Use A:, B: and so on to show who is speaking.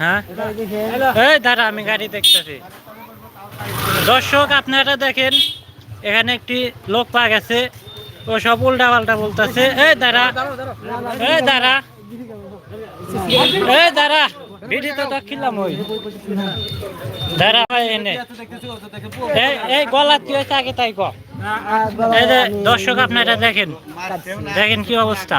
A: হ্যাঁ? দাঁড়া, আমি গাড়ি দেখতেছি। দর্শক, আপনারা দেখেন, এখানে একটি লোক পা গেছে। ও সব উল্টা পাল্টা বলতেছে। এই দাঁড়া এই দাঁড়া। এই দাঁড়া দাঁড়া এনে। এই গলা দর্শক, আপনারা দেখেন। দেখেন কি অবস্থা।